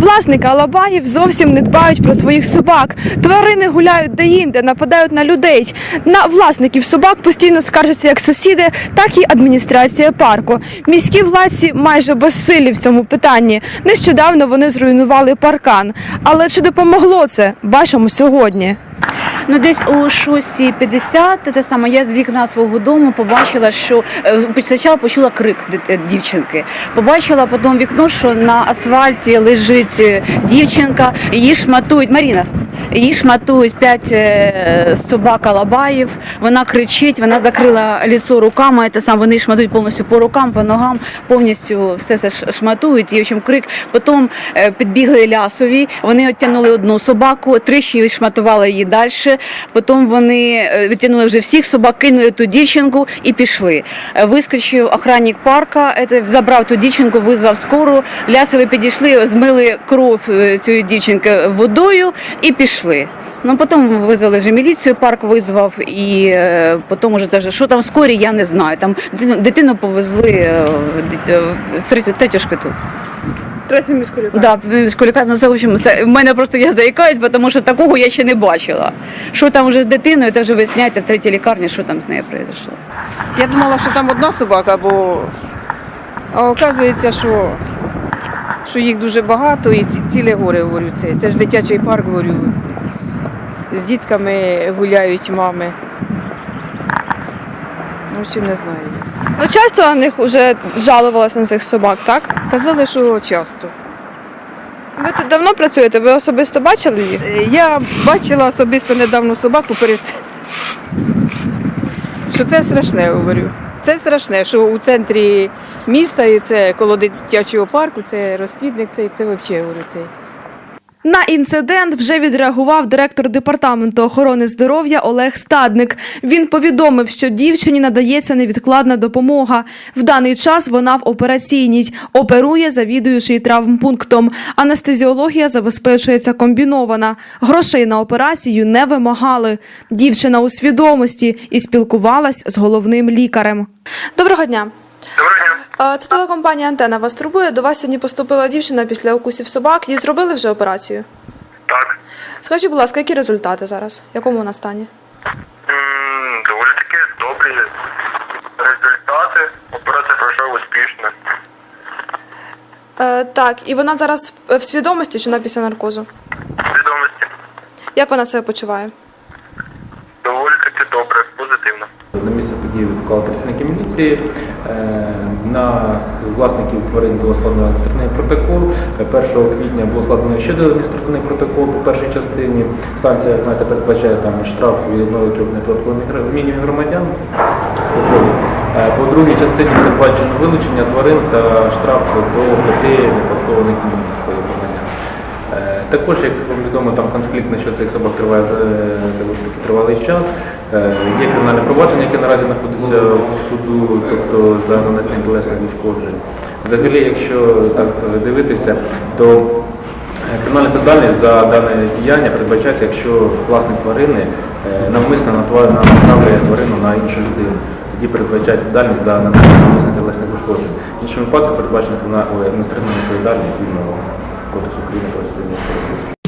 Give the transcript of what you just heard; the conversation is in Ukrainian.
Власники алабагів зовсім не дбають про своїх собак. Тварини гуляють деінде, нападають на людей. На власників собак постійно скаржаться як сусіди, так і адміністрація парку. Міські владці майже безсилі в цьому питанні. Нещодавно вони зруйнували паркан. Але чи допомогло це? Бачимо сьогодні. Ну, десь о 6.50, те саме я з вікна свого дому побачила, що е, спочатку почула крик е, дівчинки. Побачила потім вікно, що на асфальті лежить е, дівчинка, її шматують. Маріна. Її шматують п'ять е, собак алабаїв. Вона кричить, вона закрила ліцо руками. Те саме вони шматують повністю по рукам, по ногам, повністю все це шматують. І в общем, крик. Потім е, підбігли лясові. Вони відтягнули одну собаку, тричі шматували її далі. Потім вони е, відтягнули вже всіх собак, кинули ту дівчинку і пішли. Вискочив охранник парка, забрав ту дівчинку, визвав скору. Лясові підійшли, змили кров цієї дівчинки водою і пішли. Ну потім визвали вже міліцію, парк визвав, і е, потім уже це вже що там скорі, я не знаю. Там дитину, дитину повезли е, в дит- е, в третю, третю шкату. Третій міську Да, школіка, ну це в общем, це в мене просто я заїкаюсь, тому що такого я ще не бачила. Що там вже з дитиною, це вже виясняйте в третій лікарні, що там з нею произошло. Я думала, що там одна собака, бо а оказується, що, що їх дуже багато і ці- ціле горе говорю. Це, це ж дитячий парк, говорю. З дітками гуляють мами. Ну, чим не знаю. Ну часто на них вже жалувалися на цих собак, так? Казали, що часто. Ви тут давно працюєте? Ви особисто бачили їх? Е, Я бачила особисто недавно собаку перес. Що це страшне, говорю. Це страшне, що у центрі міста і це коло дитячого парку, це розплідник, це, це взагалі говорю. На інцидент вже відреагував директор департаменту охорони здоров'я Олег Стадник. Він повідомив, що дівчині надається невідкладна допомога. В даний час вона в операційній, оперує завідуючий травмпунктом. Анестезіологія забезпечується комбінована. Грошей на операцію не вимагали. Дівчина у свідомості і спілкувалась з головним лікарем. Доброго дня. Доброго дня. Е, Це телекомпанія Антена вас турбує. До вас сьогодні поступила дівчина після укусів собак. Їй зробили вже операцію. Так. Скажіть, будь ласка, які результати зараз? В якому вона стані? М, Доволі таки добрі результати. Операція пройшла успішно. Е, так, і вона зараз в свідомості чи вона після наркозу? Відомості. Як вона себе почуває? Доволі таки добре, позитивно. На події викликали працівники міліції. Е, На власників тварин було складено адміністративний протокол. Е, 1 квітня було складено ще один адміністративний протокол по першій частині. Санкція, як знаєте, передбачає там штраф від 1 до 3 неплаткових мінімум громадян. Е, По другій частині передбачено вилучення тварин та штраф до 5 неплаткових мінімум громадян. Е, Також, як вам відомо, там конфлікт на що цих собак триває е, доволі тривалий час. Е, Є кримінальне провадження, яке наразі знаходиться в суду, тобто за нанесення тілесних ушкоджень. Взагалі, якщо так дивитися, то кримінальна відповідальність за дане діяння передбачається, якщо власник тварини навмисно натравлює тварину на іншу людину. Тоді передбачається відповідальність за нанесення тілесних ушкоджень. В іншому випадку передбачена адміністративна відповідальність згідно ことを職員の顔してみようと思い。